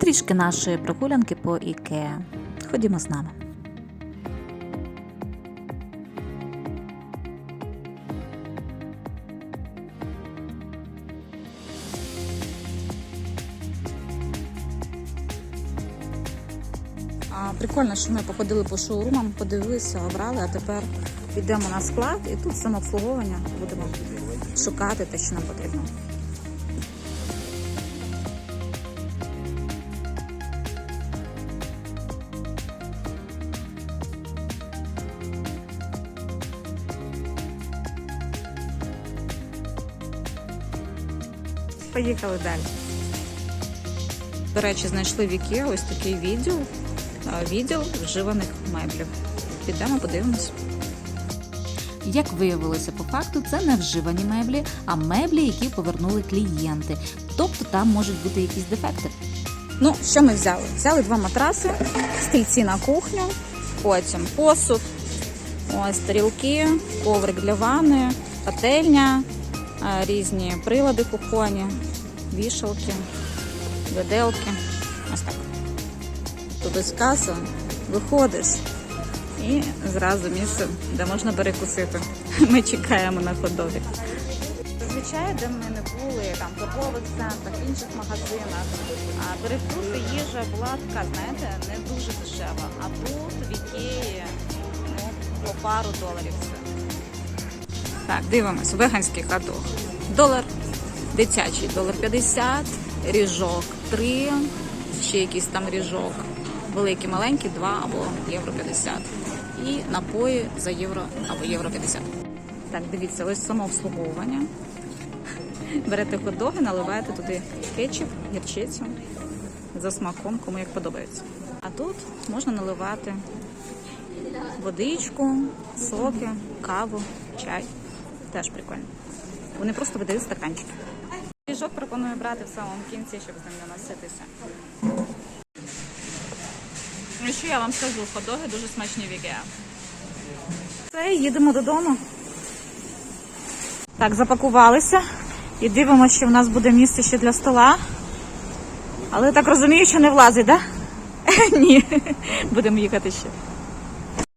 Трішки нашої прогулянки по Ікеа. Ходімо з нами. Прикольно, що ми походили по шоурумам, подивилися, обрали, а тепер йдемо на склад і тут самообслуговування будемо шукати те, що нам потрібно. Поїхали далі. До речі, знайшли в Ікеа ось такий відділ, відділ вживаних меблів. Підемо, подивимось. Як виявилося по факту, це не вживані меблі, а меблі, які повернули клієнти. Тобто там можуть бути якісь дефекти. Ну, що ми взяли? Взяли два матраси, стільці на кухню, потім посуд, ось тарілки, коврик для ванни, пательня, різні прилади кухонні, вішалки, виделки. Ось так. Тут ось каса, виходиш і зразу місце, де можна перекусити. Ми чекаємо на ходові. Зазвичай, де ми не були, там в торгових центрах, інших магазинах, перекуси їжа була така, знаєте, не дуже дешева. А тут в Ікеї ну, по пару доларів все. Так, дивимось, веганський хот-дог. Долар дитячий, долар 50, ріжок 3, ще якийсь там ріжок. Великий, маленький, 2 або євро 50. І напої за євро або євро 50. Так, дивіться, ось самообслуговування. Берете хот-доги, наливаєте туди кетчуп, гірчицю за смаком, кому як подобається. А тут можна наливати водичку, соки, каву, чай. Теж прикольно. Вони просто видають стаканчики. Піжок пропоную брати в самому кінці, щоб з ним не носитися. Ну що я вам скажу, хот-доги дуже смачні в Ікеа. Все, їдемо додому. Так, запакувалися і дивимося, що в нас буде місце ще для стола. Але так розумію, що не влазить, так? Да? Ні. Будемо їхати ще.